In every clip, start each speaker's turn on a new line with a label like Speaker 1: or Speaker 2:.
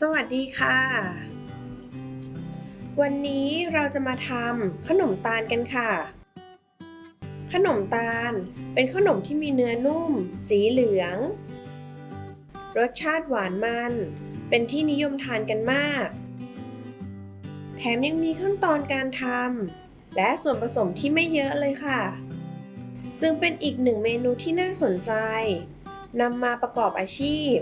Speaker 1: สวัสดีค่ะ วันนี้เราจะมาทำขนมตาลกันค่ะ ขนมตาลเป็นขนมที่มีเนื้อนุ่ม สีเหลือง รสชาติหวานมัน เป็นที่นิยมทานกันมาก แถมยังมีขั้นตอนการทำและส่วนผสมที่ไม่เยอะเลยค่ะ จึงเป็นอีกหนึ่งเมนูที่น่าสนใจนำมาประกอบอาชีพ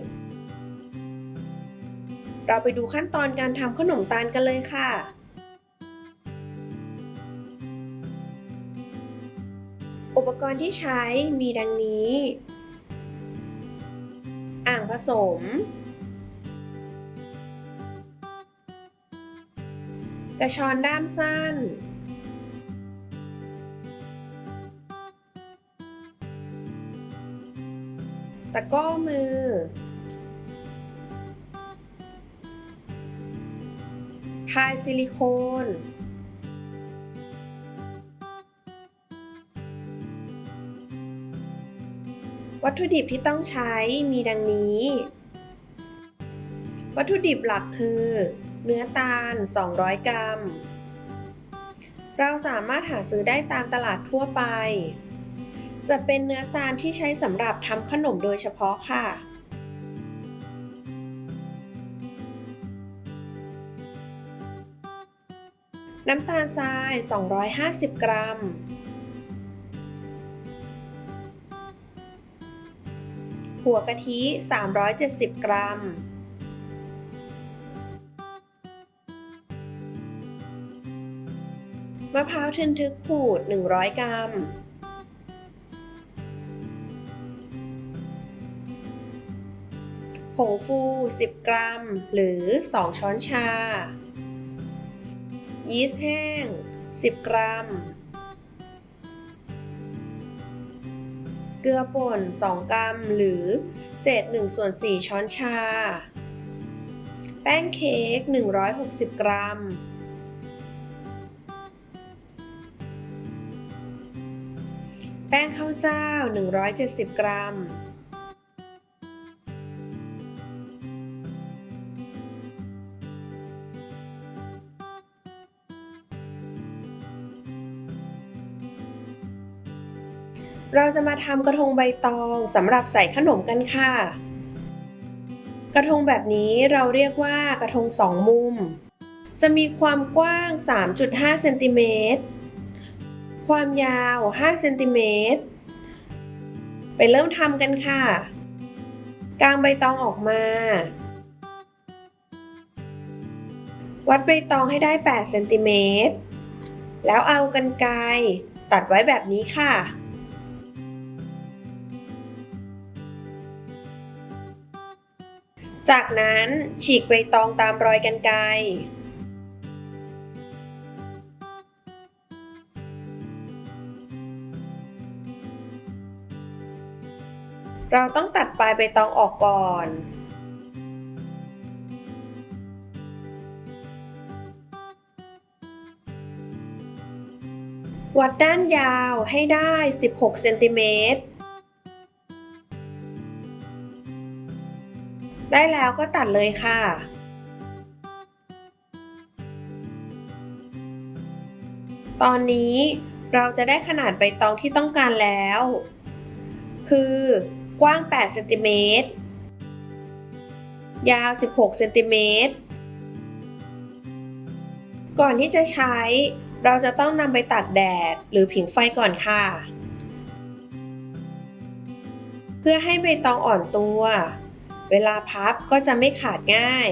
Speaker 1: เราไปดูขั้นตอนการทำขนมตาลกันเลยค่ะ อุปกรณ์ที่ใช้มีดังนี้ อ่างผสม กระชอนด้ามสั้น ตะก้อมือ พายซิลิโคนวัตถุดิบที่ต้องใช้มีดังนี้ วัตถุดิบหลักคือ เนื้อตาล 200 กรัม เราสามารถหาซื้อได้ตามตลาดทั่วไป จะเป็นเนื้อตาลที่ใช้สำหรับทำขนมโดยเฉพาะค่ะ น้ำตาลทราย 250 กรัม หัวกะทิ 370 กรัม มะพร้าวทึนทึกขูด 100 กรัม ผงฟู 10 กรัม หรือ 2 ช้อนชา ยีสต์แห้ง 10 กรัม เกลือป่น 2 กรัม หรือเศษ1ส่วน4ช้อนชา แป้งเค้ก 160 กรัม แป้งข้าวเจ้า 170 กรัม เราจะมาทำกระทงใบตองสำหรับใส่ขนมกันค่ะ กระทงแบบนี้เราเรียกว่ากระทงสองมุม จะมีความกว้าง 3.5เซนติเมตรความยาว5เซนติเมตรไปเริ่มทำกันค่ะ กางใบตองออกมา วัดใบตองให้ได้8เซนติเมตรแล้วเอากันไกรตัดไว้แบบนี้ค่ะ จากนั้นฉีกใบตองตามรอยกันไกรเราต้องตัดปลายใบตองออกก่อน วัดด้านยาวให้ได้ 16 เซนติเมตร ได้แล้วก็ตัดเลยค่ะ ตอนนี้เราจะได้ขนาดใบตองที่ต้องการแล้ว คือกว้าง 8 เซนติเมตร ยาว 16 เซนติเมตร ก่อนที่จะใช้ เราจะต้องนำไปตากแดดหรือผิงไฟก่อนค่ะ เพื่อให้ใบตองอ่อนตัว เวลาพับก็จะไม่ขาดง่าย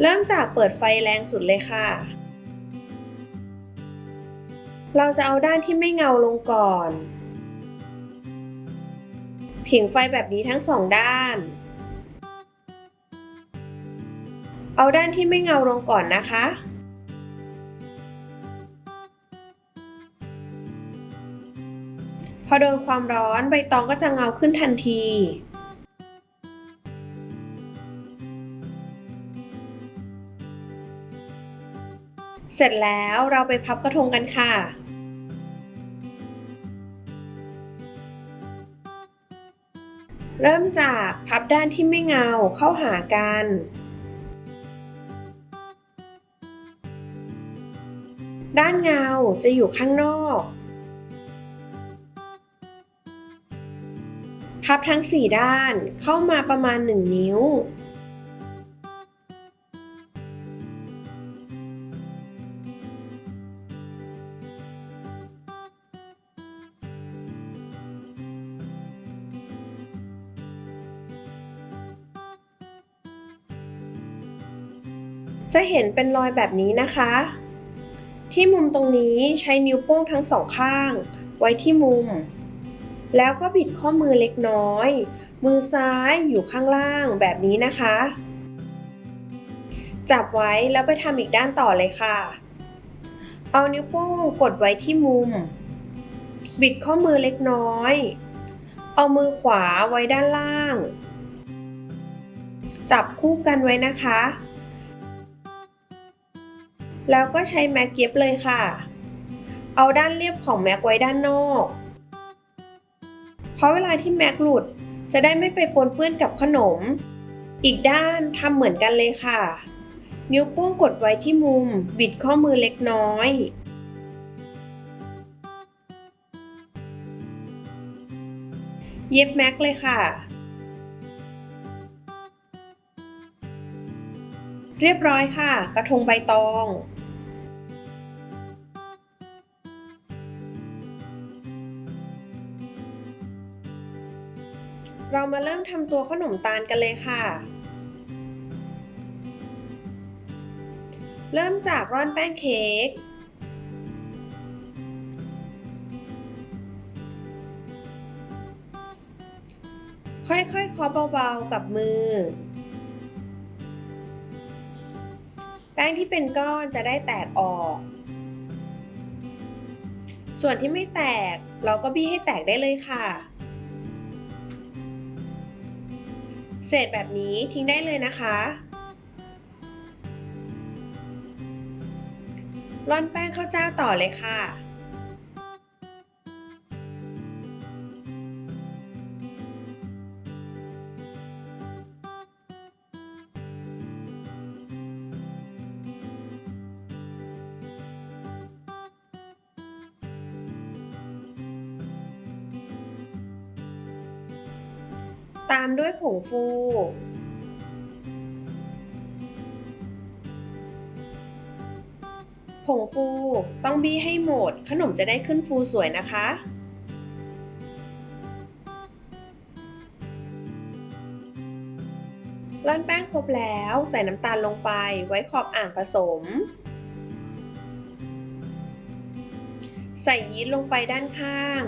Speaker 1: เริ่มจากเปิดไฟแรงสุดเลยค่ะ เราจะเอาด้านที่ไม่เงาลงก่อน ผิงไฟแบบนี้ทั้งสองด้าน เอาด้านที่ไม่เงาลงก่อนนะคะ อโดนความร้อนใบตองก็จะเงาขึ้นทันที เสร็จแล้วเราไปพับกระทงกันค่ะเริ่มจากพับด้านที่ไม่เงาเข้าหากัน ด้านเงาจะอยู่ข้างนอก พับทั้ง 4 ด้านเข้ามาประมาณ 1 นิ้ว จะเห็นเป็นรอยแบบนี้นะคะ ที่มุมตรงนี้ใช้นิ้วโป้งทั้งสองข้าง ไว้ที่มุม แล้วก็บิดข้อมือเล็กน้อย มือซ้ายอยู่ข้างล่างแบบนี้นะคะ จับไว้แล้วไปทำอีกด้านต่อเลยค่ะ เอานิ้วโป้งกดไว้ที่มุม บิดข้อมือเล็กน้อย เอามือขวาไว้ด้านล่าง จับคู่กันไว้นะคะ แล้วก็ใช้แม็กเย็บเลยค่ะ เอาด้านเรียบของแม็กไว้ด้านนอก ราะเวลาที่แม็กหลุดจะได้ไม่ไปปนเปื้อนกับขนม อีกด้านทำเหมือนกันเลยค่ะ นิ้วโป้งกดไว้ที่มุม บิดข้อมือเล็กน้อยเย็บแม็กเลยค่ะ เรียบร้อยค่ะ กระทงใบตอง เรามาเริ่มทำตัวขนมตาลกันเลยค่ะ เริ่มจากร่อนแป้งเค้ก ค่อยๆเคาะเบาๆกับมือ แป้งที่เป็นก้อนจะได้แตกออก ส่วนที่ไม่แตกเราก็บี้ให้แตกได้เลยค่ะ เศษแบบนี้ทิ้งได้เลยนะคะ ร่อนแป้งข้าวเจ้าต่อเลยค่ะ ด้วยผงฟู ผงฟูต้องบี้ให้หมด ขนมจะได้ขึ้นฟูสวยนะคะ ร่อนแป้งครบแล้วใส่น้ำตาลลงไปไว้ขอบอ่างผสม ใส่ยีสต์ลงไปด้านข้าง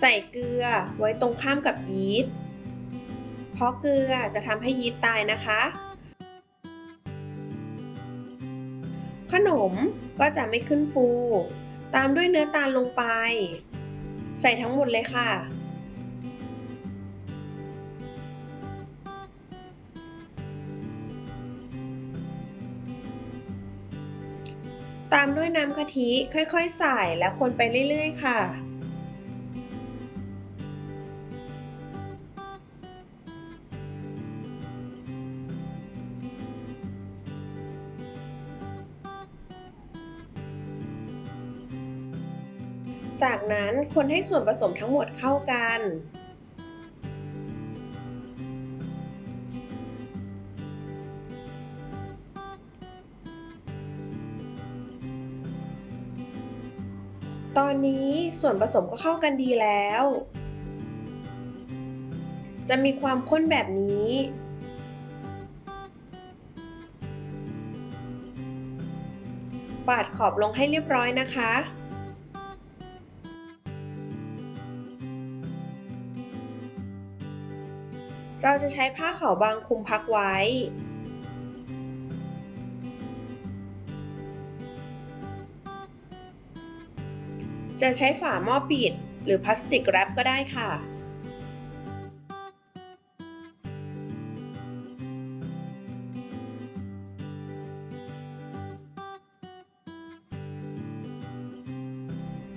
Speaker 1: ใส่เกลือไว้ตรงข้ามกับยีสต์เพราะเกลือจะทำให้ยีสต์ตายนะคะ ขนมก็จะไม่ขึ้นฟู ตามด้วยเนื้อตาลลงไป ใส่ทั้งหมดเลยค่ะ ตามด้วยน้ำกะทิค่อยๆ ใส่แล้วคนไปเรื่อยๆ ค่ะ จากนั้นคนให้ส่วนผสมทั้งหมดเข้ากัน ตอนนี้ส่วนผสมก็เข้ากันดีแล้ว จะมีความข้นแบบนี้ปาดขอบลงให้เรียบร้อยนะคะ เราจะใช้ผ้าขาวบางคลุมพักไว้ จะใช้ฝาหม้อปิดหรือพลาสติกแรปก็ได้ค่ะ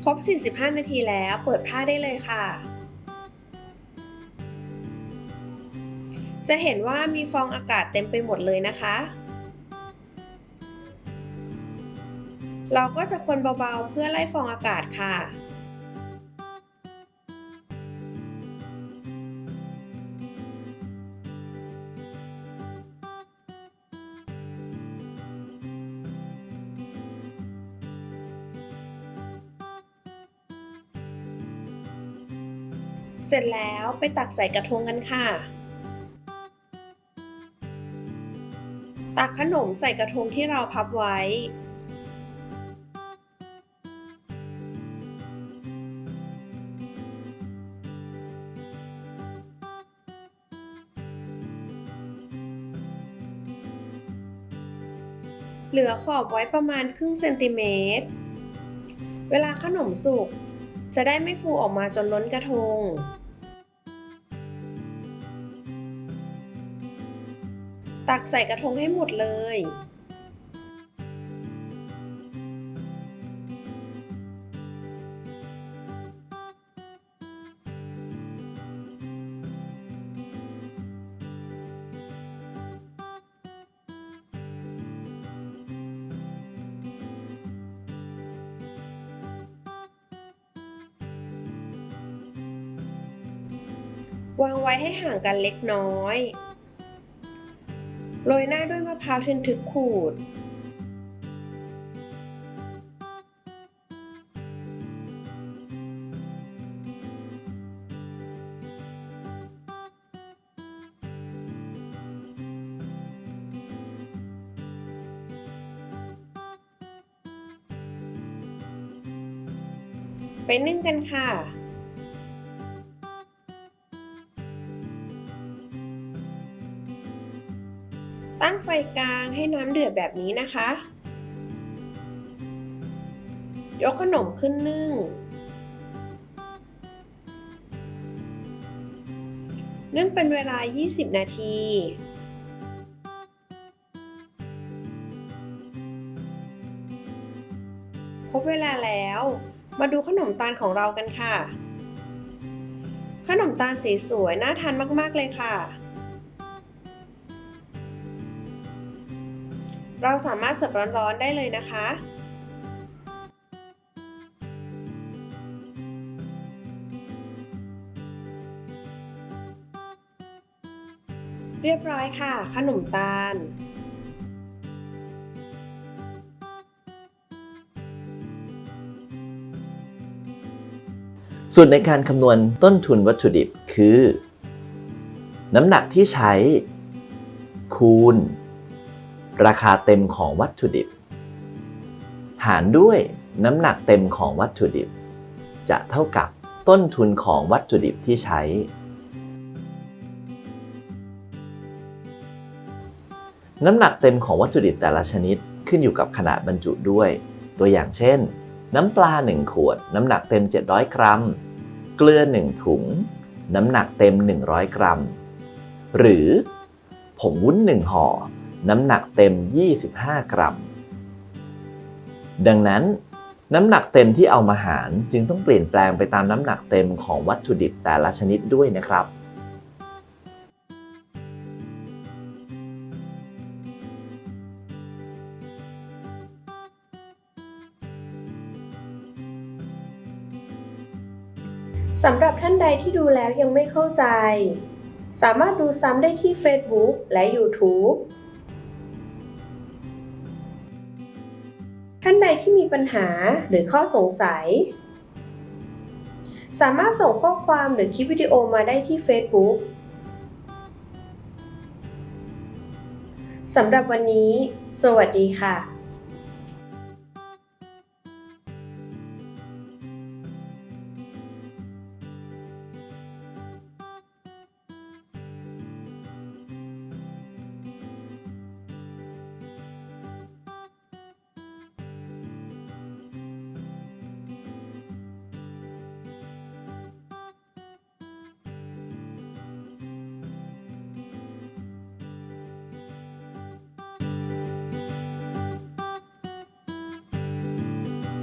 Speaker 1: ครบ 45 นาทีแล้ว เปิดผ้าได้เลยค่ะ จะเห็นว่ามีฟองอากาศเต็มไปหมดเลยนะคะ เราก็จะคนเบาๆเพื่อไล่ฟองอากาศค่ะเสร็จแล้วไปตักใส่กระทงกันค่ะ ตักขนมใส่กระทงที่เราพับไว้ เหลือขอบไว้ประมาณครึ่งเซนติเมตร เวลาขนมสุกจะได้ไม่ฟูออกมาจนล้นกระทง ตักใส่กระทงให้หมดเลย วางไว้ให้ห่างกันเล็กน้อย โรยหน้าด้วยมะพร้าวทึนทึกขูด ไปนึ่งกันค่ะ ตั้งไฟกลางให้น้ำเดือดแบบนี้นะคะ ยกขนมขึ้นนึ่ง นึ่งเป็นเวลา 20 นาทีครบเวลาแล้ว มาดูขนมตาลของเรากันค่ะ ขนมตาลสีสวยน่าทานมาก ๆ เลยค่ะ เราสามารถเสิร์ฟร้อนๆได้เลยนะคะ เรียบร้อยค่ะ ขนมตาล
Speaker 2: ส่วนในการคำนวณต้นทุนวัตถุดิบคือ น้ำหนักที่ใช้คูณ ราคาเต็มของวัตถุดิบ หารด้วยน้ำหนักเต็มของวัตถุดิบ จะเท่ากับต้นทุนของวัตถุดิบที่ใช้ น้ำหนักเต็มของวัตถุดิบแต่ละชนิดขึ้นอยู่กับขนาดบรรจุด้วย ตัวอย่างเช่น น้ำปลา 1 ขวด น้ำหนักเต็ม 700 กรัม เกลือ 1 ถุง น้ำหนักเต็ม 100 กรัม หรือผงวุ้น 1 ห่อ น้ำหนักเต็ม 25 กรัม ดังนั้น น้ำหนักเต็มที่เอามาหารจึงต้องเปลี่ยนแปลงไปตามน้ำหนักเต็มของวัตถุดิบแต่ละชนิดด้วยนะครับ
Speaker 1: สำหรับท่านใดที่ดูแล้วยังไม่เข้าใจ สามารถดูซ้ำได้ที่ Facebook และ YouTube ใดที่มีปัญหาหรือข้อสงสัย สามารถส่งข้อความหรือคลิปวิดีโอมาได้ที่ Facebook สำหรับวันนี้ สวัสดีค่ะ